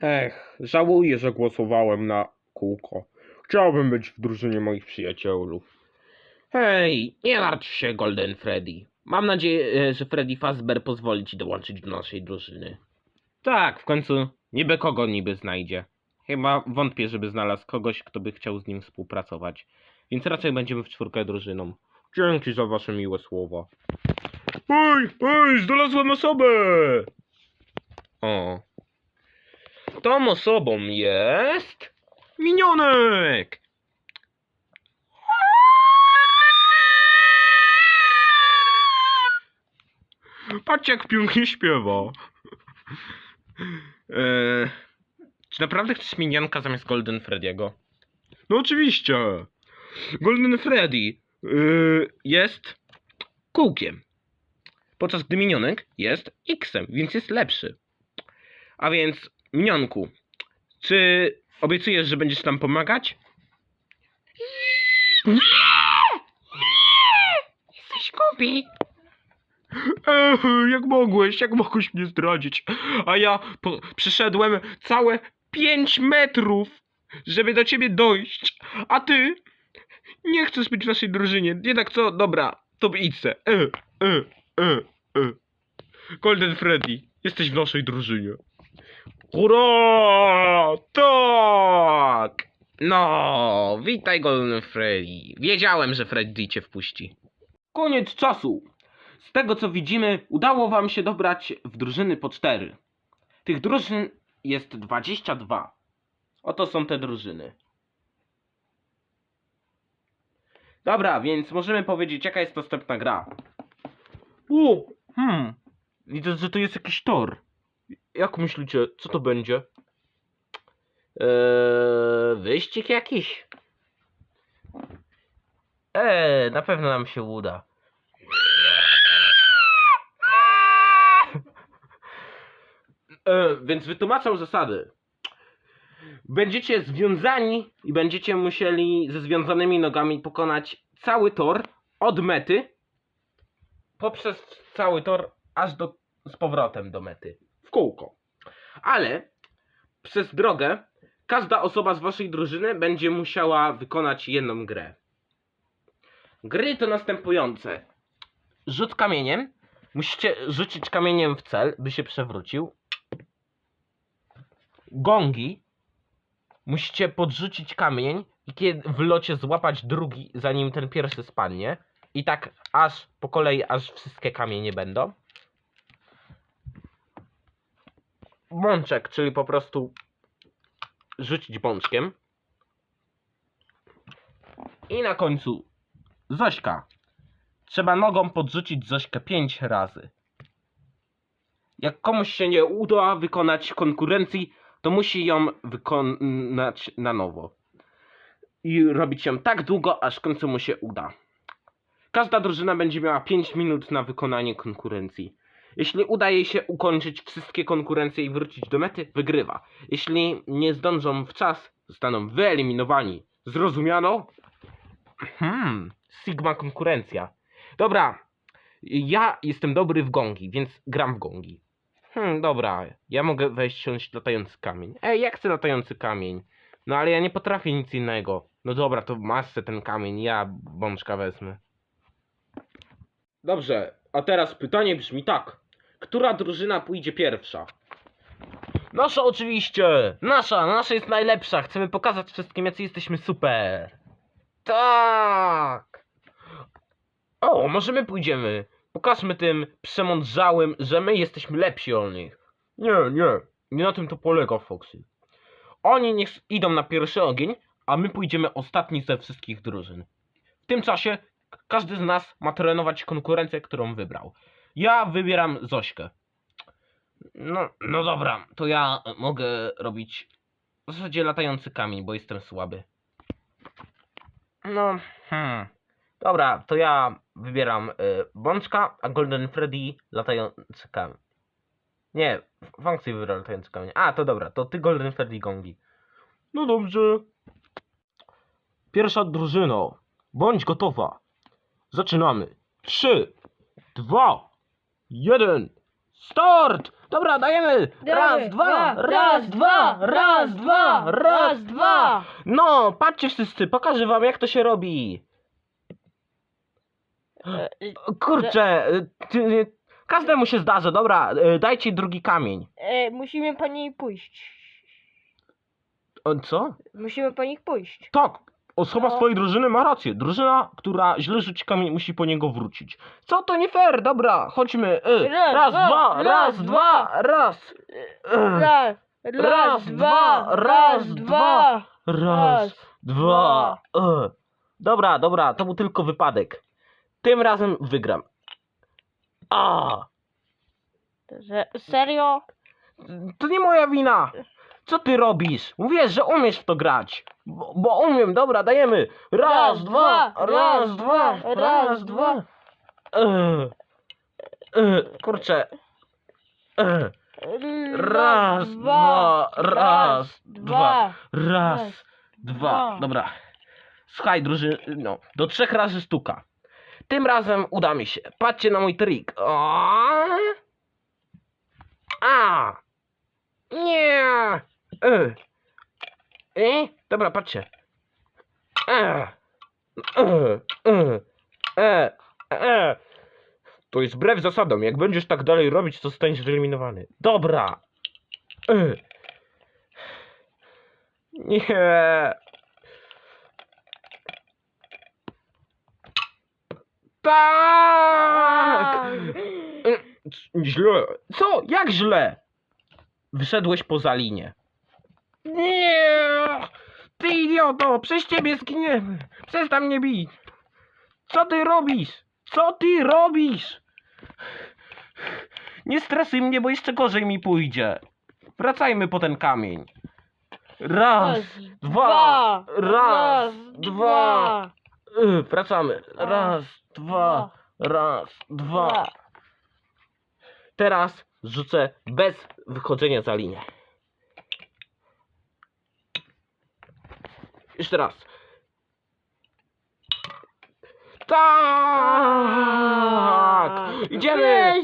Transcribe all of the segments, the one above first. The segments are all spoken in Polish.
Ech, żałuję, że głosowałem na kółko. Chciałbym być w drużynie moich przyjaciół. Hej, nie martw się, Golden Freddy. Mam nadzieję, że Freddy Fazbear pozwoli ci dołączyć do naszej drużyny. Tak, w końcu niby kogo niby znajdzie. Chyba wątpię, żeby znalazł kogoś, kto by chciał z nim współpracować. Więc raczej będziemy w czwórkę drużyną. Dzięki za wasze miłe słowa. Ej, ej, znalazłem osobę! O. Tą osobą jest... Minionek! Patrzcie jak pięknie śpiewa. Eee, czy naprawdę chcesz minionka zamiast Golden Freddy'ego? No oczywiście. Golden Freddy yy, jest kółkiem, podczas gdy minionek jest X-em, więc jest lepszy. A więc, minionku, czy obiecujesz, że będziesz nam pomagać? Jesteś głupi. Ech, jak mogłeś, jak mogłeś mnie zdradzić? A ja po, przeszedłem całe 5 metrów, żeby do ciebie dojść, a ty nie chcesz być w naszej drużynie. Jednak co? Dobra, to idź se. E, e, e, e. Golden Freddy, jesteś w naszej drużynie. Hurra! Tak! No, witaj Golden Freddy. Wiedziałem, że Freddy cię wpuści. Koniec czasu. Z tego co widzimy, udało wam się dobrać w drużyny po cztery. Tych drużyn jest 22. Oto są te drużyny. Dobra, więc możemy powiedzieć, jaka jest następna gra. O, hmm. Widzę, że to jest jakiś tor. Jak myślicie, co to będzie? Eee, wyścig jakiś? Eee, na pewno nam się uda. Eee, więc wytłumaczam zasady. Będziecie związani i będziecie musieli ze związanymi nogami pokonać cały tor od mety poprzez cały tor aż do, z powrotem do mety w kółko. Ale przez drogę każda osoba z waszej drużyny będzie musiała wykonać jedną grę. Gry to następujące. Rzut kamieniem. Musicie rzucić kamieniem w cel, by się przewrócił. Gongi. Musicie podrzucić kamień i kiedy w locie złapać drugi, zanim ten pierwszy spadnie. I tak aż po kolei, aż wszystkie kamienie będą. Bączek, czyli po prostu rzucić bączkiem. I na końcu Zośka. Trzeba nogą podrzucić Zośkę 5 razy. Jak komuś się nie uda wykonać konkurencji, to musi ją wykonać na nowo. I robić ją tak długo, aż w końcu mu się uda. Każda drużyna będzie miała 5 minut na wykonanie konkurencji. Jeśli uda jej się ukończyć wszystkie konkurencje i wrócić do mety, wygrywa. Jeśli nie zdążą w czas, zostaną wyeliminowani. Zrozumiano? Hmm, Sigma konkurencja. Dobra, ja jestem dobry w gongi, więc gram w gongi. Hmm, dobra, ja mogę wejść siąść latający kamień. Ej, jak chcę latający kamień? No ale ja nie potrafię nic innego. No dobra, to masę ten kamień, ja bączka wezmę. Dobrze, a teraz pytanie brzmi tak. Która drużyna pójdzie pierwsza? Nasza oczywiście! Nasza, nasza jest najlepsza. Chcemy pokazać wszystkim, jacy jesteśmy super. Tak! O, może my pójdziemy. Pokażmy tym przemądrzałym, że my jesteśmy lepsi od nich. Nie, nie. Nie na tym to polega, Foxy. Oni niech idą na pierwszy ogień, a my pójdziemy ostatni ze wszystkich drużyn. W tym czasie każdy z nas ma trenować konkurencję, którą wybrał. Ja wybieram Zośkę. No, no dobra, to ja mogę robić w zasadzie latający kamień, bo jestem słaby. No, hmm. Dobra, to ja wybieram y, Bączka, a Golden Freddy latający kamień. Nie, Funksy wybiera latający kamień. A, to dobra, to ty Golden Freddy gongi. No dobrze. Pierwsza drużyno, bądź gotowa. Zaczynamy. Trzy, dwa, jeden, Start! Dobra, dajemy! Raz, dwa, raz, dwa, raz, dwa, raz, dwa! No, patrzcie wszyscy, pokażę wam jak to się robi. E, Kurczę, ty, każdemu się zdarzy, dobra, y, dajcie drugi kamień. e, musimy po niej pójść. O, co? Musimy po nich pójść. Tak, osoba No. swojej drużyny ma rację. Drużyna, która źle rzuci kamień, musi po niego wrócić. Co to nie fair? Dobra, chodźmy. Y, Raz, raz, dwa, dwa, raz, dwa, raz. Raz, Raz, dwa, raz, dwa. Raz, dwa. y. Dobra, dobra, to był tylko wypadek. Tym razem wygram. A, serio? to nie moja wina. Co ty robisz? Mówię, że umiesz w to grać. Bo, bo umiem, dobra, dajemy. Raz, Raz, dwa, dwa, raz, dwa, raz, raz, dwa. dwa. Ech, ech, Kurczę. Ech, Raz, dwa, raz, dwa. Raz, raz, dwa. dwa. Dobra. Słuchaj, druży, no, do trzech razy sztuka. Tym razem uda mi się. Patrzcie na mój trik. O! A! Nie! E. E? Dobra, patrzcie. E. E. E. E. E. To jest wbrew zasadom. Jak będziesz tak dalej robić, to zostaniesz wyeliminowany. Dobra. E. Nie. Tak! C- Źle. Co? Jak źle? Wyszedłeś poza linię. Nie! Ty idioto! Przez ciebie zginiemy! Przestań mnie bić! Co ty robisz? Co ty robisz? Nie stresuj mnie, bo jeszcze gorzej mi pójdzie. Wracajmy po ten kamień. Raz, dwa, raz, dwa. Y, Wracamy. Raz, dwa, raz, dwa. Teraz rzucę bez wychodzenia za linię. Jeszcze raz. Tak! Idziemy!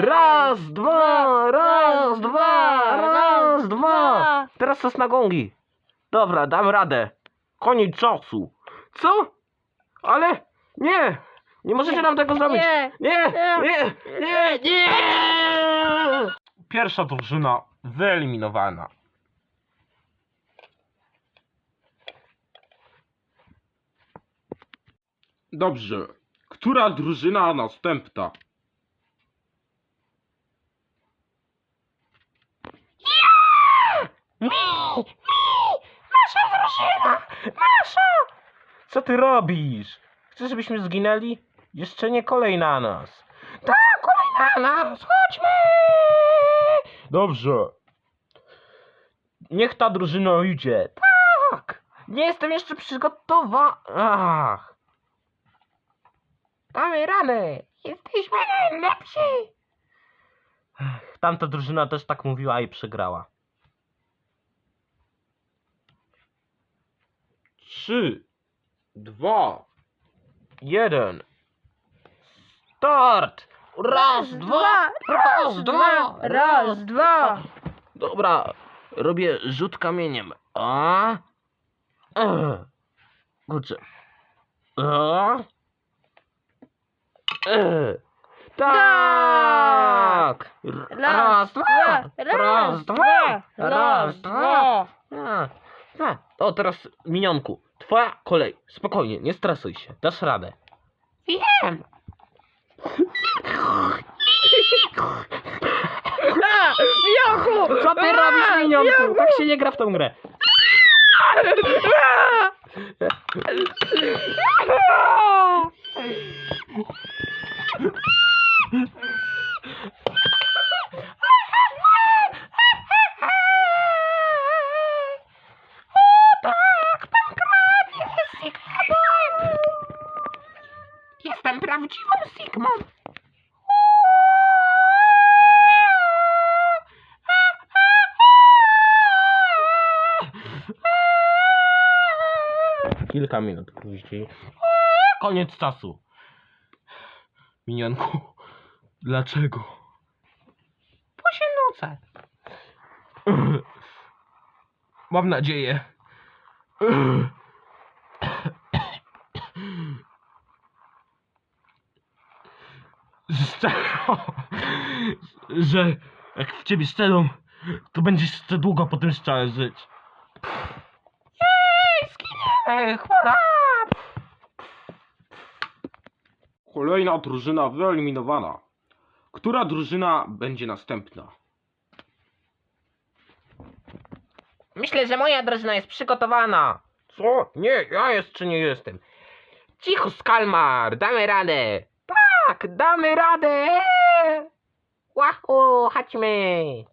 Raz, dwa, raz, dwa, raz, dwa. Teraz czas na gongi. Dobra, dam radę. Koniec czasu. Co? Ale nie! Nie możecie nam tego zrobić. Nie. Nie! Nie! Nie! Nie! Pierwsza drużyna wyeliminowana. Dobrze. Która drużyna następna? Mi! Mi! Nasza drużyna! Nasza! Co ty robisz? Chcesz, żebyśmy zginęli? Jeszcze nie kolej na nas. Tak, kolej na nas! Chodźmy! Dobrze. Niech ta drużyna idzie. Tak! Nie jestem jeszcze przygotowany. Ach. Damy rany! Jesteśmy najlepsi! Ech, Tamta drużyna też tak mówiła i przegrała. Trzy, dwa, jeden. Start! Raz, dwa, raz, dwa, raz, dwa. Dobra, robię rzut kamieniem. A? Ech. Kurczę. A? Tak! R- Raz, dwa, raz, dwa, raz, dwa. A. O, teraz minionku. Twoja kolej. Spokojnie, nie stresuj się. Dasz radę. Wiem. Jochu! Co ty robisz, minionku? Tak się nie gra w tą grę. Jestem prawdziwą Sigmą. Kilka minut później. Koniec czasu. Minionku, dlaczego? wkrótce. Mam nadzieję. Że jak w ciebie strzelą, to będziesz jeszcze długo po tym strzale żyć. Jej, zginiemy, chwala! Kolejna drużyna wyeliminowana. Która drużyna będzie następna? Myślę, że moja drużyna jest przygotowana. Co? Nie, ja jeszcze nie jestem. Cicho, Skalmar, damy radę. Tak, damy radę. Łahu, chodźmy.